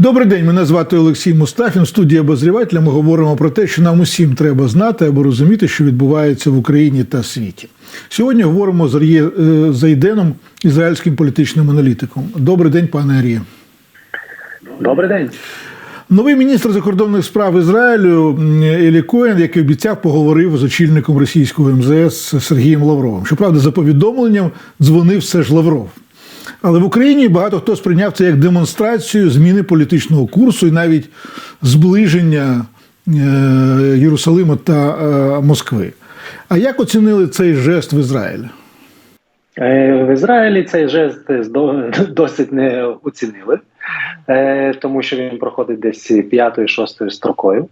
Добрий день, мене звати Олексій Мустафін. Студія обозрівателя. Ми говоримо про те, що нам усім треба знати або розуміти, що відбувається в Україні та світі. Сьогодні говоримо з Ар'є е, Зайденом, ізраїльським політичним аналітиком. Добрий день, пане Ар'є. Добрий день. Новий міністр закордонних справ Ізраїлю Елі Коен, який обіцяв, поговорив з очільником російського МЗС Сергієм Лавровим. Щоправда, за повідомленням дзвонив все ж Лавров. Але в Україні багато хто сприйняв це як демонстрацію зміни політичного курсу і навіть зближення е, Єрусалима та е, Москви. А як оцінили цей жест в Ізраїлі? Е, В Ізраїлі цей жест досить не оцінили, тому що він проходить десь п'ятою, шостою строкою.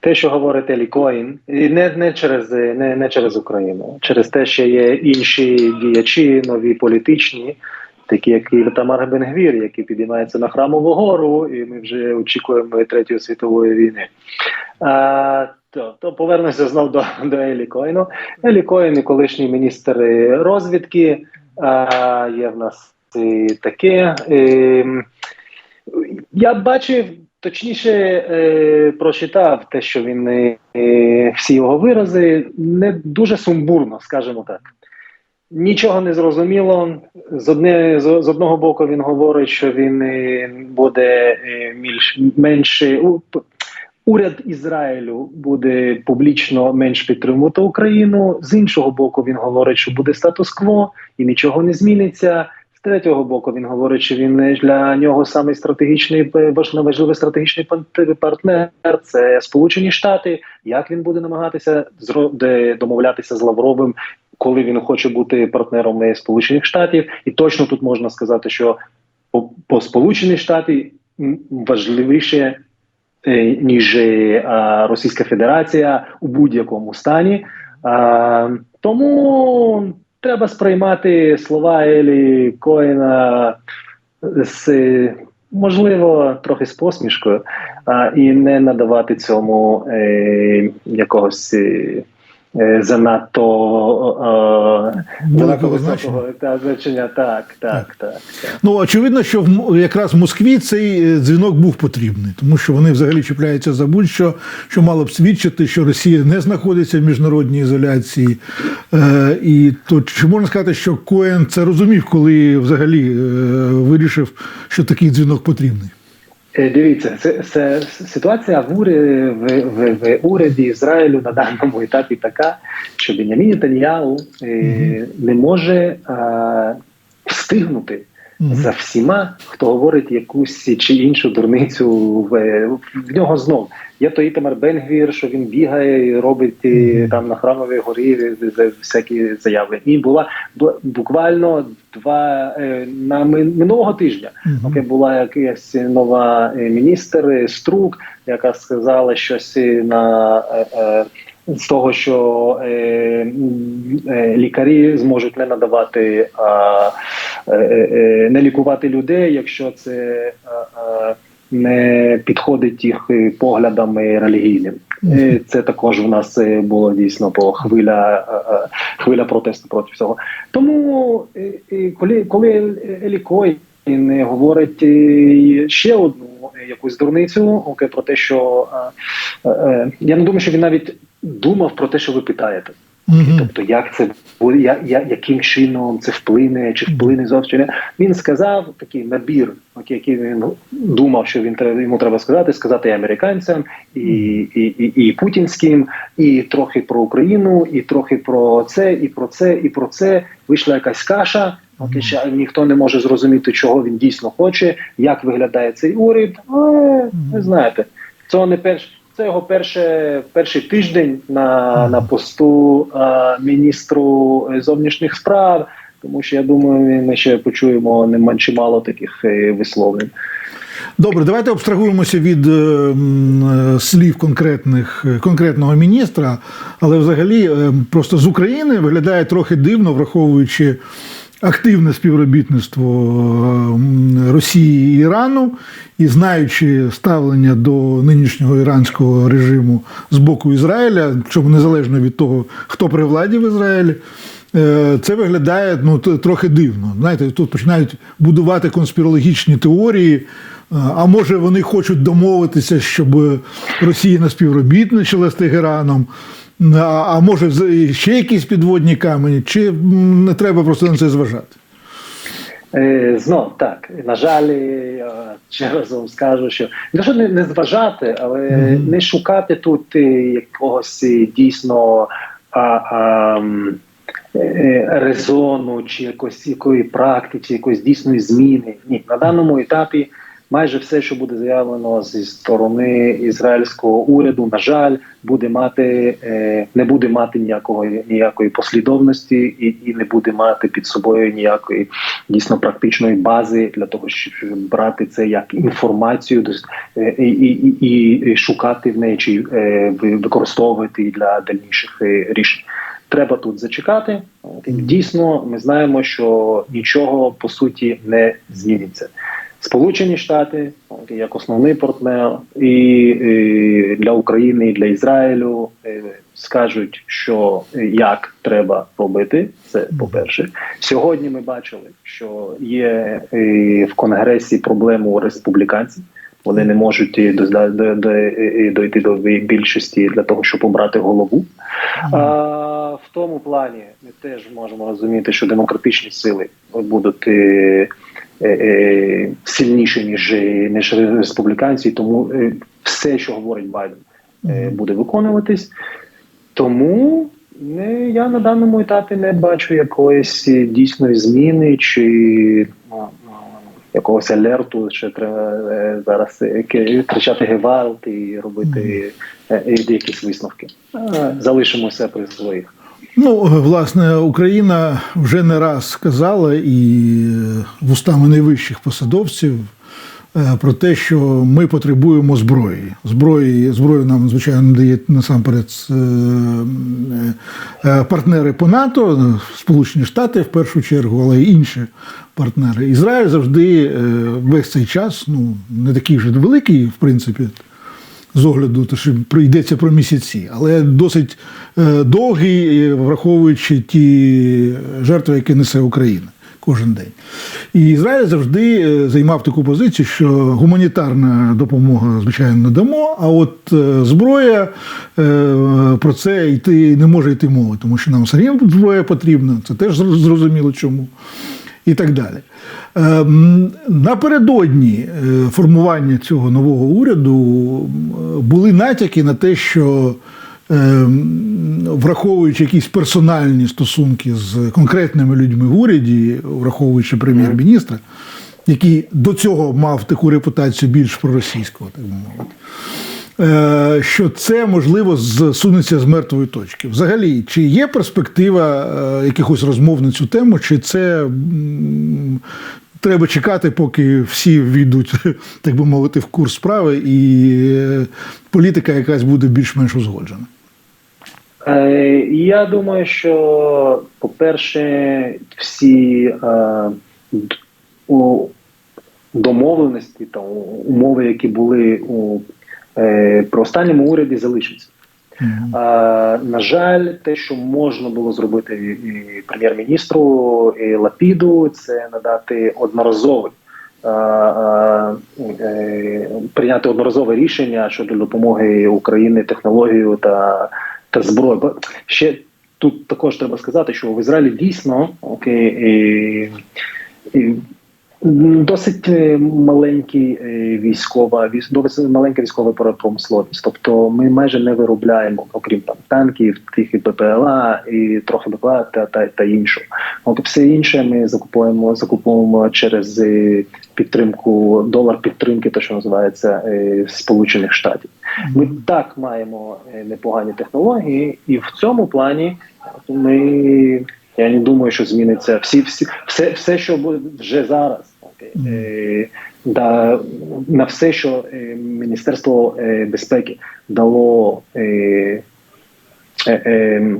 Те, що говорить Елі Коїн, і не, не, через, не, не через Україну, через те, що є інші діячі, нові політичні, такі як і Тамар Бенгвір, які підіймаються на храмову гору, і ми вже очікуємо Третьої світової війни. А, то, то повернемося знов до, до Елі Коїну. Елі Коїн, і колишній міністр розвідки, а, є в нас і таке. Ем, я бачив, точніше е, прочитав те, що він е, всі його вирази не дуже сумбурно, скажімо так. Нічого не зрозуміло. З одне з, одного боку він говорить, що він е, буде е, більш менше уряд Ізраїлю буде публічно менш підтримувати Україну. З іншого боку, він говорить, що буде статус-кво і нічого не зміниться. З третього боку, він говорить, що він е, для нього самий стратегічний е, важливий стратегічний партнер це Сполучені Штати. Як він буде намагатися домовлятися з Лавровим, коли він хоче бути партнером е, Сполучених Штатів, і точно тут можна сказати, що по, по Сполучені Штати важливіше е, ніж е, Російська Федерація у будь-якому стані. А, тому треба сприймати слова Елі Коїна з можливо трохи з посмішкою, а, і не надавати цьому е, якогось. Занадто, е, Великого та, значення. Так, так, так. Ну, очевидно, що в якраз в Москві цей е, дзвінок був потрібний, тому що вони взагалі чіпляються за будь-що, що мало б свідчити, що Росія не знаходиться в міжнародній ізоляції. Е, і то чи можна сказати, що Коен це розумів, коли взагалі е, вирішив, що такий дзвінок потрібний? Е, Дивіться, це, це ситуація в, уряді, в, в, в уряді Ізраїлю на даному етапі така, що Бенямін Таніяу е, не може е, встигнути За всіма, хто говорить якусь чи іншу дурницю в, в нього знов. Є той Ітамар Бенгвір, що він бігає і робить там на храмовій горі всякі заяви. І була бу- буквально два е, на минулого тижня. Мгм. Поки була якась нова е, міністр е, Струк, яка сказала щось на з того, що е, е, лікарі зможуть не надавати, а, не лікувати людей, якщо це е, е, не підходить їх е, поглядам е, релігійним. Е, Це також в нас е, було дійсно по хвиля, е, е, хвиля протесту проти цього. Тому е, е, коли, коли Елі Кой не говорить е, ще одну е, якусь дурницю, окей, про те, що е, е, я не думаю, що він навіть думав про те, що ви питаєте. Мгм. Тобто, як це я, я, яким чином це вплине, чи вплине зовсім не. Він сказав такий набір, який він думав, що він йому треба сказати, сказати і американцям, і, і, і, і путінським, і трохи про Україну, і трохи про це, і про це, і про це. Вийшла якась каша. Ще ніхто не може зрозуміти, чого він дійсно хоче, як виглядає цей уряд. Але ви знаєте, це не перш. Це його перше, перший тиждень на, на посту а, міністру е, зовнішніх справ, тому що я думаю, ми ще почуємо не м- чимало таких е, висловлень. Добре, давайте абстрагуємося від е, слів конкретних конкретного міністра, але взагалі е, просто з України виглядає трохи дивно, враховуючи активне співробітництво е, Росії і Ірану, і знаючи ставлення до нинішнього іранського режиму з боку Ізраїля, чому незалежно від того, хто при владі в Ізраїлі. е, це виглядає ну, трохи дивно. Знаєте, тут починають будувати конспірологічні теорії. е, А може вони хочуть домовитися, щоб Росія не співробітничала з Тегераном, а, може ще якісь підводні камені, чи не треба просто на це зважати? Е, знов так. На жаль, е, ще раз вам скажу, що не що не, зважати, але не шукати тут е, якогось дійсно а, а, резону чи якось якої практики, якоїсь дійсної зміни. Ні, на даному етапі майже все, що буде заявлено зі сторони ізраїльського уряду, на жаль, буде мати е, не буде мати ніякої ніякої послідовності і, і не буде мати під собою ніякої дійсно практичної бази для того, щоб брати це як інформацію е, і, і, і, і шукати в неї чи е, ви- використовувати для дальніших рішень. Треба тут зачекати. Дійсно, ми знаємо, що нічого по суті не зміниться. Сполучені Штати як основний партнер, і, для України, і для Ізраїлю е, скажуть, що е, як треба робити. Це по-перше. Сьогодні ми бачили, що є е, в Конгресі проблеми у республіканців. Вони не можуть до, до, до, дойти до більшості для того, щоб обрати голову. А, в тому плані ми теж можемо розуміти, що демократичні сили будуть е, е, е, сильніші ніж, е, ніж республіканці, тому все, що говорить Байден, буде виконуватись. Тому не, я на даному етапі не бачу якоїсь дійсної зміни чи ну, ну, якогось алерту, що треба зараз кричати гевалт і робити якісь висновки. Залишимося при своїх. Ну, власне, Україна вже не раз сказала і вустами найвищих посадовців е, про те, що ми потребуємо зброї. Зброї, зброю нам, звичайно, дають насамперед е, е, партнери по НАТО, Сполучені Штати в першу чергу, але й інші партнери. Ізраїль завжди весь цей час, ну не такий вже великий, в принципі, з огляду, то що йдеться про місяці, але досить е, довгий, е, враховуючи ті жертви, які несе Україна кожен день. І Ізраїль завжди е, займав таку позицію, що гуманітарна допомога, звичайно, не дамо, а от е, зброя е, про це йти не може йти мова, тому що нам все зброя потрібна, це теж зрозуміло чому. І так далі. Ем, Напередодні е, формування цього нового уряду були натяки на те, що ем, враховуючи якісь персональні стосунки з конкретними людьми в уряді, враховуючи прем'єр-міністра, який до цього мав таку репутацію більш проросійського, так би мовити. е, Що це можливо зсунеться з мертвої точки. Взагалі, чи є перспектива е, якихось розмов на цю тему, чи це треба чекати, поки всі війдуть, так би мовити, в курс справи, і е, політика якась буде більш-менш узгоджена? Е, Я думаю, що, по-перше, всі е, домовленості та умови, які були у е, при останньому уряді, залишаться. Мгм. А, на жаль, те, що можна було зробити і, прем'єр-міністру і Лапіду, це надати одноразовий. е, Прийняти одноразове рішення щодо допомоги Україні технологією та, та зброю. Ще тут також треба сказати, що в Ізраїлі дійсно окей, і, і Досить е, маленький е, військова військ- досить маленька військова промисловість. Тобто ми майже не виробляємо, окрім там танків, тих і БПЛА, і трохи БПЛА та, та, та іншого. От все інше ми закупуємо, закуповуємо через е, підтримку долар підтримки, те, що називається Сполучених Штатів. Ми так маємо непогані технології, і в цьому плані ми. Я не думаю, що зміниться всі, всі все, все, що буде вже зараз. Е, да, на все, що е, Міністерство е, безпеки дало, е, е, е,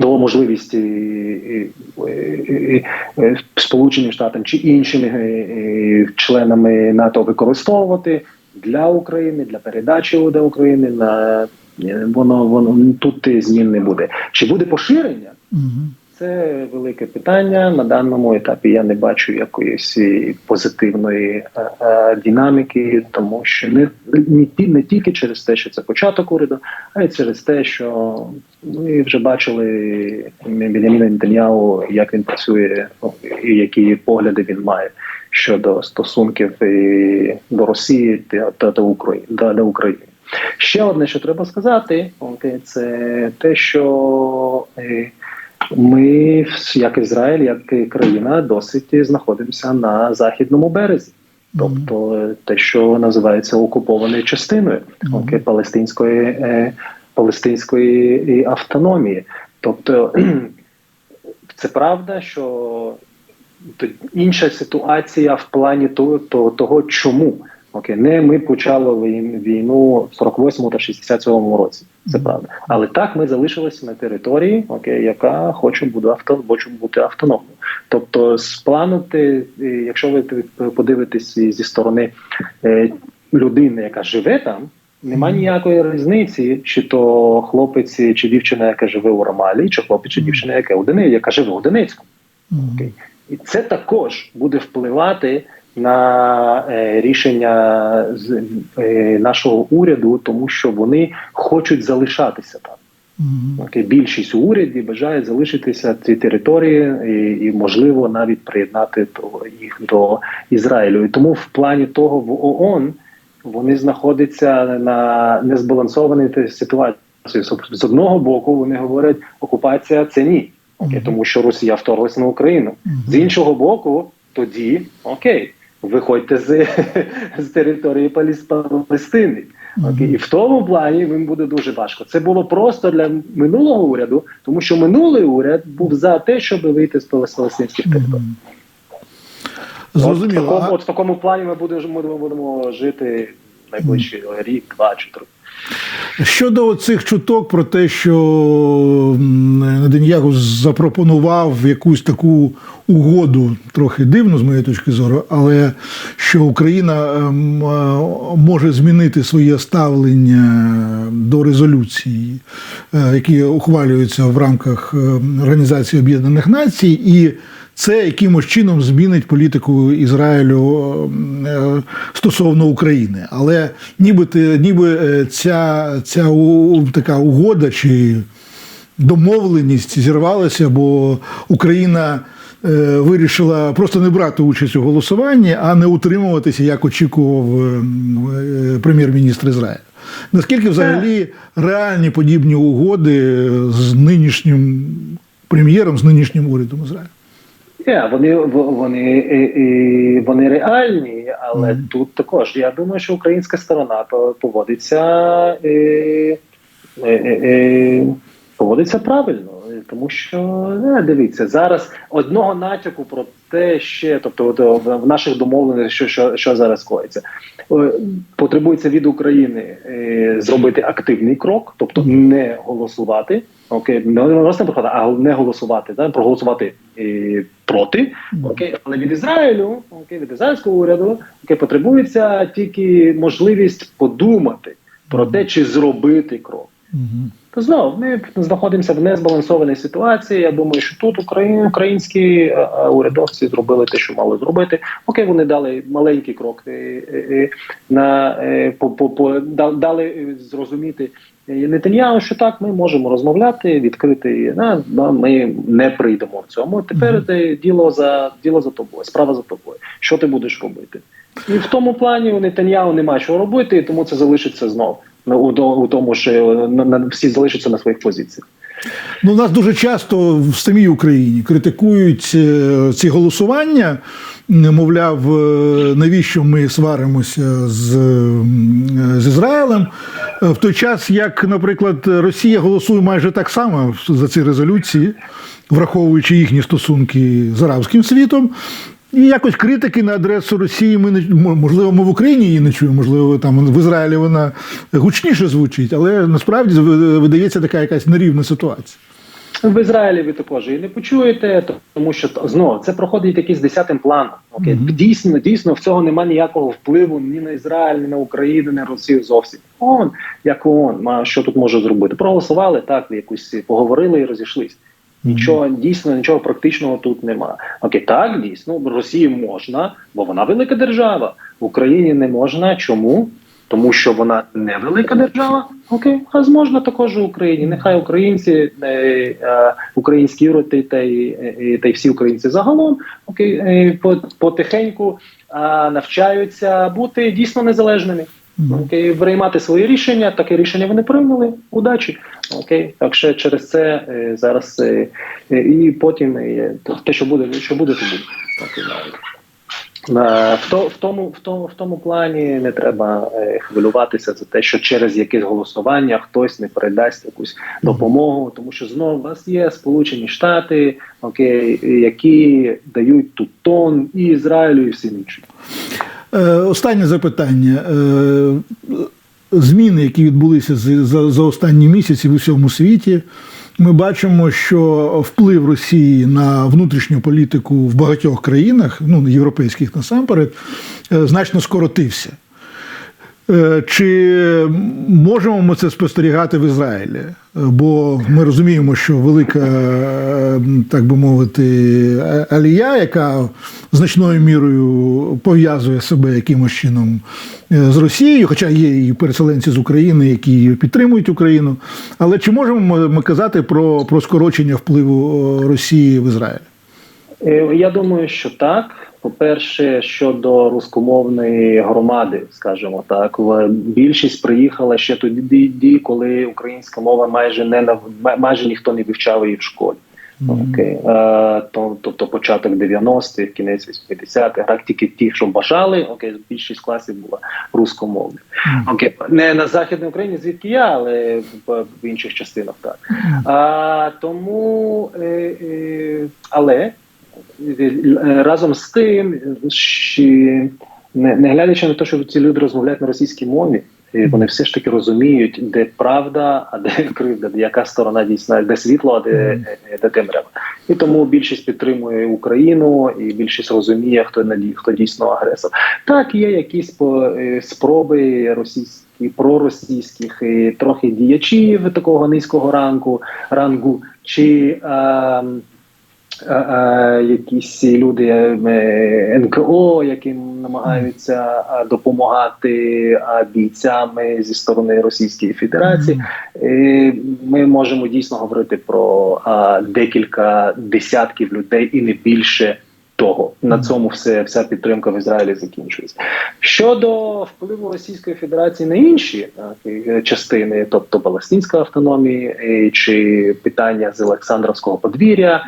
дало можливість е, е, е, е, Сполученим Штатам чи іншими е, е, членами НАТО використовувати для України, для передачі до України на е, воно воно тут змін не буде. Чи буде поширення? Мгм. Це велике питання. На даному етапі я не бачу якоїсь позитивної е, е, динаміки, тому що не, не, ті- не тільки через те, що це початок уряду, а й через те, що ми вже бачили Беняміна Нетаньяху, як він працює і які погляди він має щодо стосунків до Росії та, до України до України. Ще одне, що треба сказати, це те, що е, ми, як Ізраїль, як і країна, досить знаходимося на західному березі. Тобто те, що називається окупованою частиною окей, палестинської, е, палестинської автономії. Тобто це правда, що інша ситуація в плані того, того чому. Окей, не ми почали війну в 48 та 67 році. Це правда. Але так ми залишилися на території, окей, яка хоче бути авто, хоче бути автономною. Тобто, з плану, е, якщо ви подивитесь зі сторони е, людини, яка живе там, нема ніякої різниці, чи то хлопець чи дівчина, яка живе у Ромалі, чи хлопець чи дівчина, яка у Донецьку, яка живе у Донецьку. Окей. І це також буде впливати на е, рішення з е, нашого уряду, тому що вони хочуть залишатися там. Мгм. Окей, більшість у уряді бажає залишитися ці території і, і можливо навіть приєднати то- їх до Ізраїлю. І тому в плані того в ООН вони знаходяться на незбалансованій ситуації. З- одного боку вони говорять, окупація це ні, окей, Мгм. тому що Росія вторглася на Україну. Мгм. З іншого боку, тоді окей, виходьте з, з території Палестини. Окей, і в тому плані їм буде дуже важко. Це було просто для минулого уряду, тому що минулий уряд був за те, щоб вийти з палестинських територій. Мгм. От, в такому, от в такому плані ми будемо, будемо жити найближчий рік, два чи три. Щодо цих чуток про те, що м, Неденьягу запропонував якусь таку угоду, трохи дивну з моєї точки зору, але що Україна ем, е, може змінити своє ставлення до резолюцій, е, які ухвалюються в рамках е, Організації Об'єднаних Націй, і це якимось чином змінить політику Ізраїлю е, стосовно України. Але ніби, ніби е, ця, ця така угода чи домовленість зірвалася, бо Україна е, вирішила просто не брати участь у голосуванні, а не утримуватися, як очікував прем'єр-міністр Ізраїлю. Наскільки взагалі реальні подібні угоди з нинішнім прем'єром, з нинішнім урядом Ізраїлю? Є, вони вони, вони реальні, але Мгм. тут також я думаю, що українська сторона по- поводиться е, е, е, е, поводиться правильно, тому що не, дивіться зараз одного натяку про те ще, тобто от, в- в наших домовленостях, що, що, що зараз коїться. Е, Потребується від України е, зробити активний крок, тобто не голосувати. Окей, не просто проти, а не голосувати, да, проголосувати е, проти. Окей, але від Ізраїлю, окей, від ізраїльського уряду, окей, потребується тільки можливість подумати про те, чи зробити крок. То знов ми знаходимося в незбалансованій ситуації. Я думаю, що тут Україн, українські е, е, урядовці зробили те, що мали зробити. Окей, вони дали маленький крок е, на по, по, по дали зрозуміти е, що так, ми можемо розмовляти, відкрити. На, ми не прийдемо в цьому. Тепер Мгм. е, діло за діло за тобою, справа за тобою. Що ти будеш робити? І в тому плані у Нетаньяху нема чого робити, і тому це залишиться знов. Ну, у, у тому, що на, всі залишаться на своїх позиціях. Ну, нас дуже часто в самій Україні критикують е, ці голосування. Мовляв, е, навіщо ми сваримося з, з Ізраїлем Е, в той час, як, наприклад, Росія голосує майже так само за ці резолюції, враховуючи їхні стосунки з арабським світом. І якось критики на адресу Росії ми не можливо, ми в Україні її не чуємо, можливо, там в Ізраїлі вона гучніше звучить, але насправді ви- видається така якась нерівна ситуація. В Ізраїлі ви також її не почуєте, тому що знову це проходить якийсь десятим планом. Окей, Мгм. дійсно, дійсно в цього немає ніякого впливу ні на Ізраїль, ні на Україну, ні на Росію зовсім. Он як ООН, ма що тут може зробити? Проголосували так, якусь поговорили і розійшлись. Нічого дійсно, нічого практичного тут нема. Окей, так дійсно Росії можна, бо вона велика держава. В Україні не можна. Чому? Тому що вона не велика держава. Окей, раз можна також в Україні. Нехай українці, е, е, українські роти та й, е, та й всі українці загалом окей, е, по- потихеньку е, навчаються бути дійсно незалежними. Окей, приймати свої рішення, таке рішення вони прийняли. Удачі. Окей, так що через це е, зараз е, е, і потім те, що буде, що буде, то буде. В, то, в, тому, в, тому, в тому плані не треба хвилюватися за те, що через якесь голосування хтось не передасть якусь допомогу, тому що знову у вас є Сполучені Штати, окей, які дають тут тон і Ізраїлю, і всім іншим. Останнє запитання. Зміни, які відбулися за, за останні місяці в усьому світі, ми бачимо, що вплив Росії на внутрішню політику в багатьох країнах, ну європейських насамперед, е, значно скоротився. Е, Чи можемо ми це спостерігати в Ізраїлі? Бо ми розуміємо, що велика, е, так би мовити, алія, яка значною мірою пов'язує себе якимось чином е, з Росією, хоча є і переселенці з України, які підтримують Україну. Але чи можемо ми- казати про, про скорочення впливу Росії в Ізраїль? Я думаю, що так. По-перше, щодо рускомовної громади, скажімо так, більшість приїхала ще тоді, коли українська мова майже не нав- майже ніхто не вивчав її в школі. Окей, е, то, тобто початок 90-х, кінець 80-х, так тільки ті, що бажали, окей, більшість класів була рускомовних. Окей, не на західній Україні, звідки я, але в, в інших частинах так. А, тому, е, е, але разом з тим, ще не, не глядячи на те, що ці люди розмовляють на російській мові, е, вони все ж таки розуміють, де правда, а де кривда, де яка сторона дійсна, де світло, а де, е, де темрява. І тому більшість підтримує Україну, і більшість розуміє, хто наді- хто дійсно агресор. Так, є якісь е, спроби російські, проросійських і трохи діячів такого низького ранку, рангу, чи а, якісь люди е, НКО, які намагаються допомагати бійцями зі сторони Російської Федерації. Ми можемо дійсно говорити про декілька десятків людей і не більше того. На цьому все вся підтримка в Ізраїлі закінчується. Щодо впливу Російської Федерації на інші так, е, частини, тобто Палестинської автономії е, чи питання з Олександровського подвір'я,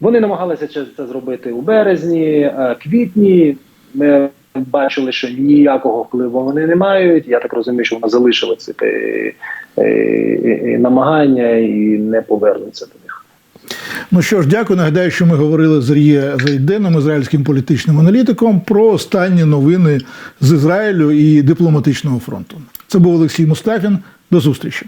вони намагалися це зробити у березні, е, квітні. Ми бачили, що ніякого впливу вони не мають. Я так розумію, що вони залишили ці намагання і не повернуться до них. Ну що ж, дякую. Нагадаю, що ми говорили з Р'є Зайденом, ізраїльським політичним аналітиком, про останні новини з Ізраїлю і дипломатичного фронту. Це був Олексій Мустафін. До зустрічі.